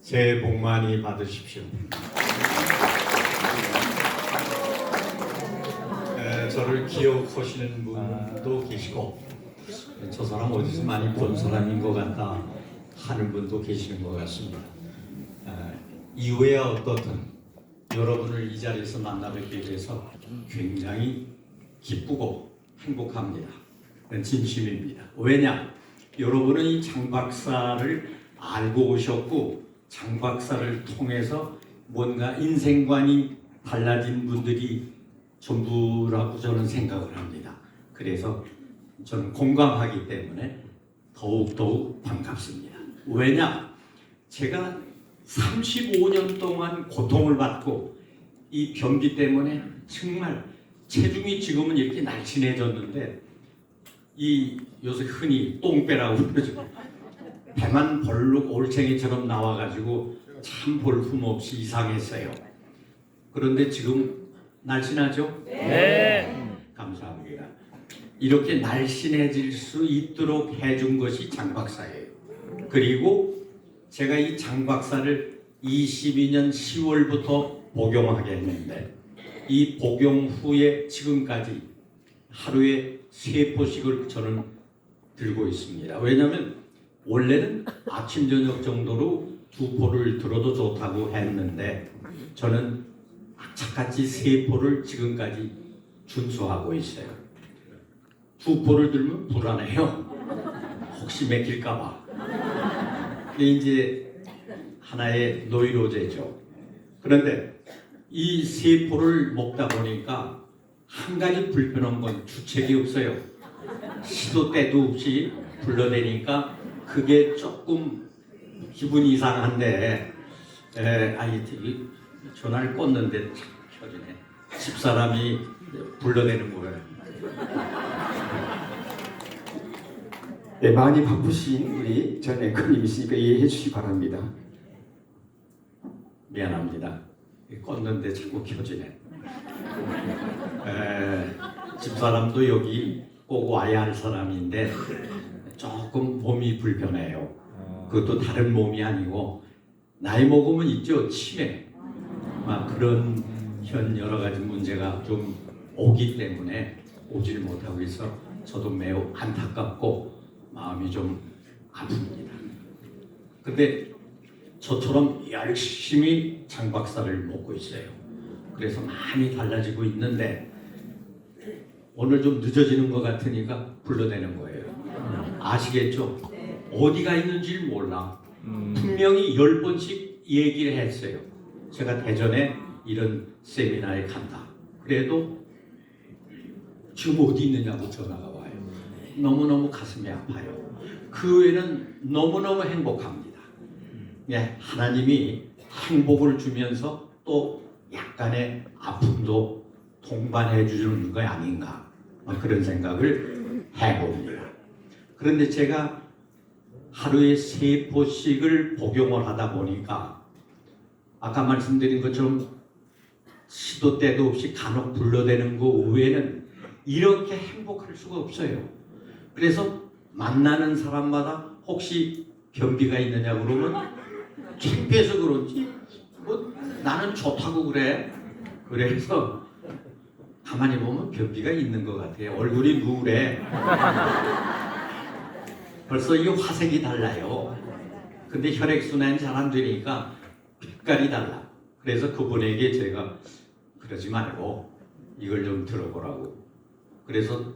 새해 복 많이 받으십시오. 에, 저를 기억하시는 분도 계시고 저 사람 어디서 많이 본 사람인 것 같다 하는 분도 계시는 것 같습니다. 에, 이후에 어떻든 여러분을 이 자리에서 만나 뵙게 돼서 굉장히 기쁘고 행복합니다. 진심입니다. 왜냐? 여러분은 이 장 박사를 알고 오셨고 장 박사를 통해서 뭔가 인생관이 달라진 분들이 전부라고 저는 생각을 합니다. 그래서 저는 공감하기 때문에 더욱더욱 반갑습니다. 왜냐? 제가 35년 동안 고통을 받고 이 변비 때문에 정말 체중이 지금은 이렇게 날씬해졌는데 이 요새 흔히 똥배라고 그러죠. 배만 벌룩 올챙이처럼 나와가지고 참 볼품 없이 이상했어요. 그런데 지금 날씬하죠? 네. 감사합니다. 이렇게 날씬해질 수 있도록 해준 것이 장 박사예요. 그리고 제가 이 장 박사를 22년 10월부터 복용하게 했는데 이 복용 후에 지금까지 하루에 세 포씩을 저는 들고 있습니다. 왜냐하면 원래는 아침 저녁 정도로 두 포를 들어도 좋다고 했는데 저는 악착같이 세 포를 지금까지 준수하고 있어요. 두 포를 들면 불안해요. 혹시 맥힐까봐. 이게 이제 하나의 노이로제죠. 그런데 이 세 포를 먹다 보니까 한 가지 불편한 건 주책이 없어요. 시도 때도 없이 불러대니까 그게 조금 기분이 이상한데 에, 아이 이 전화를 껐는데 참 켜지네. 집사람이 불러대는 거예요. 네, 많이 바쁘신 우리 전 앵커님이시니까 이해해 주시기 바랍니다. 미안합니다. 껐는데 자꾸 켜지네. 에, 집사람도 여기 꼭 와야 할 사람인데 조금 몸이 불편해요. 그것도 다른 몸이 아니고 나이 먹으면 있죠 치매 막 그런 현 여러 가지 문제가 좀 오기 때문에 오질 못하고 있어 저도 매우 안타깝고 마음이 좀 아픕니다. 근데 저처럼 열심히 장 박사를 먹고 있어요. 그래서 많이 달라지고 있는데 오늘 좀 늦어지는 것 같으니까 불러대는 거예요. 아시겠죠? 어디가 있는지 몰라. 분명히 열 번씩 얘기를 했어요. 제가 대전에 이런 세미나에 간다. 그래도 지금 어디 있느냐고 전화가. 너무너무 가슴이 아파요. 그 외에는 너무너무 행복합니다. 예, 하나님이 행복을 주면서 또 약간의 아픔도 동반해 주는 거 아닌가 뭐 그런 생각을 해봅니다. 그런데 제가 하루에 세 포씩을 복용을 하다 보니까 아까 말씀드린 것처럼 시도 때도 없이 간혹 불러대는 거 외에는 이렇게 행복할 수가 없어요. 그래서 만나는 사람마다 혹시 변비가 있느냐 그러면 창피해서 그런지 뭐 나는 좋다고 그래. 그래서 가만히 보면 변비가 있는 것 같아요. 얼굴이 누래. 벌써 이 화색이 달라요. 근데 혈액순환이 잘 안 되니까 빛깔이 달라. 그래서 그분에게 제가 그러지 말고 이걸 좀 들어보라고. 그래서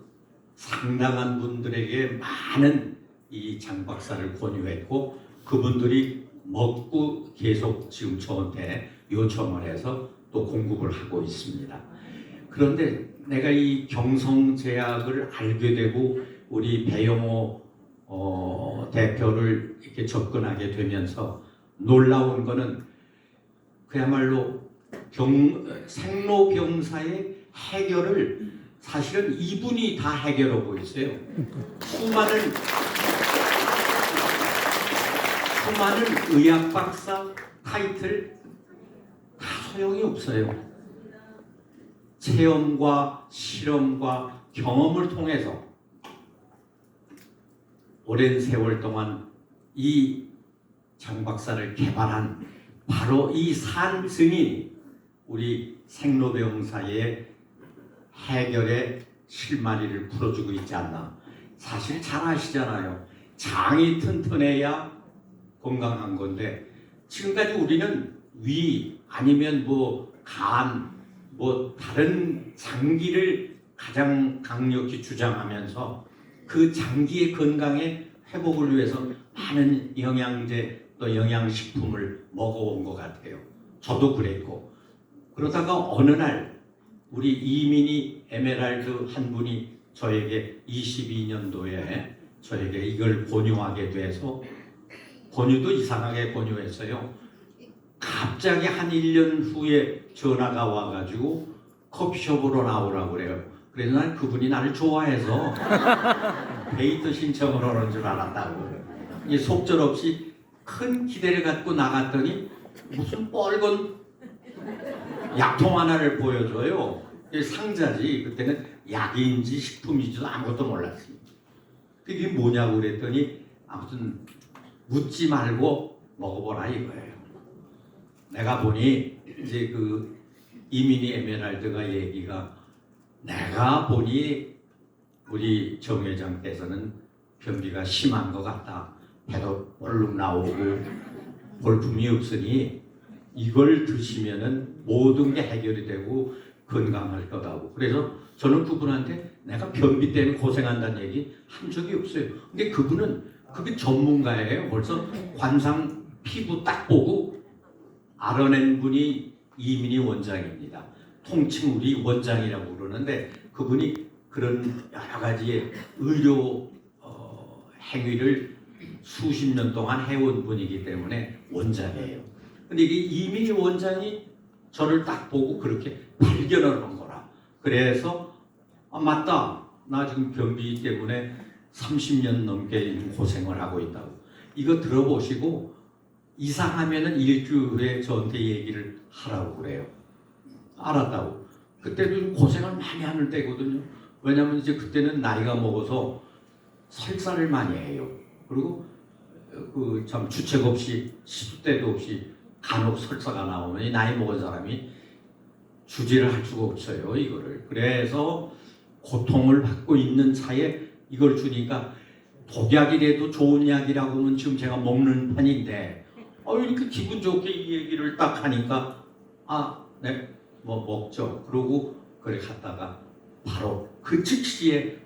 상당한 분들에게 많은 이 장 박사를 권유했고 그분들이 먹고 계속 지금 저한테 요청을 해서 또 공급을 하고 있습니다. 그런데 내가 이 경성제약을 알게 되고 우리 배영호 어, 대표를 이렇게 접근하게 되면서 놀라운 거는 그야말로 병, 생로병사의 해결을 사실은 이분이 다 해결하고 있어요. 수많은 수많은 의학 박사 타이틀 다 소용이 없어요. 체험과 실험과 경험을 통해서 오랜 세월 동안 이 장박사를 개발한 바로 이산 증인이 우리 생로병사의 해결의 실마리를 풀어주고 있지 않나. 사실 잘 아시잖아요. 장이 튼튼해야 건강한 건데 지금까지 우리는 위 아니면 뭐 간, 뭐 다른 장기를 가장 강력히 주장하면서 그 장기의 건강의 회복을 위해서 많은 영양제 또 영양식품을 먹어온 것 같아요. 저도 그랬고 그러다가 어느 날 우리 이민희 에메랄드 한 분이 저에게 22년도에 저에게 이걸 권유하게 돼서 권유도 이상하게 권유했어요. 갑자기 한 1년 후에 전화가 와가지고 커피숍으로 나오라고 그래요. 그래서 난 그분이 나를 좋아해서 데이트 신청을 하는 줄 알았다고. 이 속절없이 큰 기대를 갖고 나갔더니 무슨 뻘건 약통 하나를 보여줘요. 상자지. 그때는 약인지 식품인지도 아무것도 몰랐습니다. 그게 뭐냐고 그랬더니 아무튼 묻지 말고 먹어보라 이거예요. 내가 보니 이제 그 이민희 에메랄드가 얘기가 내가 보니 우리 정 회장께서는 변비가 심한 것 같다. 배도 얼룩 나오고 볼품이 없으니 이걸 드시면은 모든 게 해결이 되고 건강할 거다고. 그래서 저는 그분한테 내가 변비 때문에 고생한다는 얘기 한 적이 없어요. 근데 그분은 그게 전문가예요. 벌써 관상 피부 딱 보고 알아낸 분이 이민희 원장입니다. 통칭 우리 원장이라고 그러는데 그분이 그런 여러 가지의 의료 어, 행위를 수십 년 동안 해온 분이기 때문에 원장이에요. 근데 이게 이민희 원장이 저를 딱 보고 그렇게 발견을 한 거라. 그래서 아 맞다. 나 지금 변비 때문에 30년 넘게 고생을 하고 있다고. 이거 들어보시고 이상하면은 일주일 후에 저한테 얘기를 하라고 그래요. 알았다고. 그때도 좀 고생을 많이 하는 때거든요. 왜냐면 이제 그때는 나이가 먹어서 설사를 많이 해요. 그리고 그 참 주책 없이 시도 때도 없이 간혹 설사가 나오면 이 나이 먹은 사람이 주지를 할 수가 없어요. 이거를. 그래서 고통을 받고 있는 차에 이걸 주니까 독약이라도 좋은 약이라고 하면 지금 제가 먹는 편인데 어 이렇게 기분 좋게 이 얘기를 딱 하니까 아, 네, 뭐 먹죠. 그러고 그래 갔다가 바로 그 즉시에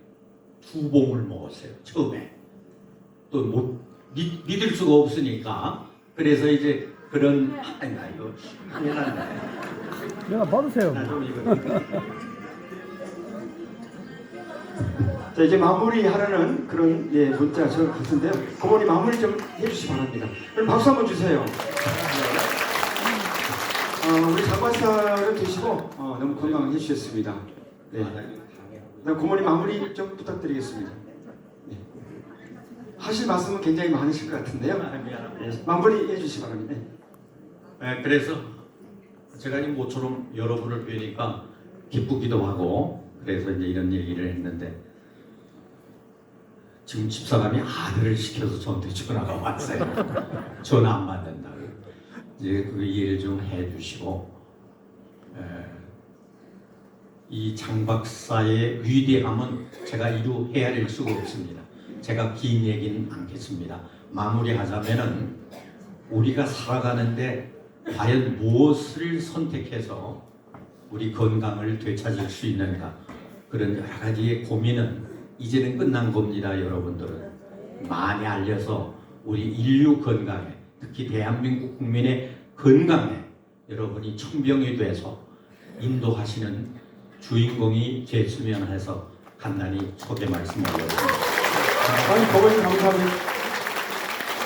두 봉을 먹었어요. 처음에 또 못 믿을 수가 없으니까 그래서 이제 그런 아니 나 이거 큰일 났네. 내가 받으세요. 나 좀 이거 자 이제 마무리하려는 그런 예, 문자 저 같은데요. 고모님 마무리 좀 해주시기 바랍니다. 그럼 박수 한번 주세요. 어, 우리 장관사를 드시고 어, 너무 건강해 주셨습니다. 네. 그럼 고모님 마무리 좀 부탁드리겠습니다. 네. 하실 말씀은 굉장히 많으실 것 같은데요. 네, 마무리 해주시기 바랍니다. 네. 네, 그래서 제가 이 모처럼 여러분을 뵈니까 기쁘기도 하고 그래서 이제 이런 얘기를 했는데 지금 집사람이 아들을 시켜서 저한테 전화가 왔어요. 전화 안 받는다고. 이제 그 이해를 좀 해주시고 에, 이장 박사의 위대함은 제가 이루 헤아릴 수가 없습니다. 제가 긴 얘기는 않겠습니다. 마무리하자면은 우리가 살아가는데 과연 무엇을 선택해서 우리 건강을 되찾을 수 있는가 그런 여러 가지의 고민은 이제는 끝난 겁니다 여러분들은 많이 알려서 우리 인류 건강에 특히 대한민국 국민의 건강에 여러분이 천병이 돼서 인도하시는 주인공이 됐으면 해서 간단히 소개 말씀드렸습니다. 아니 고모님 감사합니다.